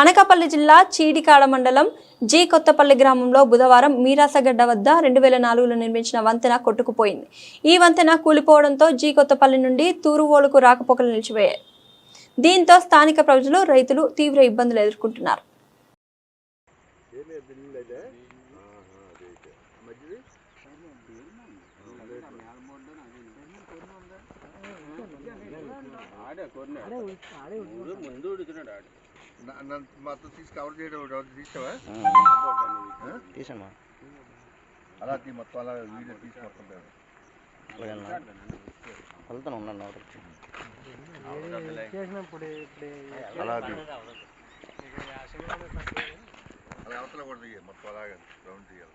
అనకాపల్లి జిల్లా చీడికాడ మండలం జీ కొత్తపల్లి గ్రామంలో బుధవారం మీరాసగడ్డ వద్ద రెండు వేల నాలుగులో నిర్మించిన వంతెన కొట్టుకుపోయింది. ఈ వంతెన కూలిపోవడంతో జీ కొత్తపల్లి నుండి తూరువోలుకు రాకపోకలు నిలిచిపోయాయి. దీంతో స్థానిక ప్రజలు రైతులు తీవ్ర ఇబ్బందులు ఎదుర్కొంటున్నారు. ముందు మొత్తం తీసి కవర్ చేయడం తీసావా? తీసామా? అలా తీ మొత్తం అలా వీడియో తీసి మొత్తం వెళ్తాను ఉన్నాను ఒకటి అలా. అలా అవతల కూడా తీయాలి మొత్తం అలాగే రౌండ్ తీయాలి.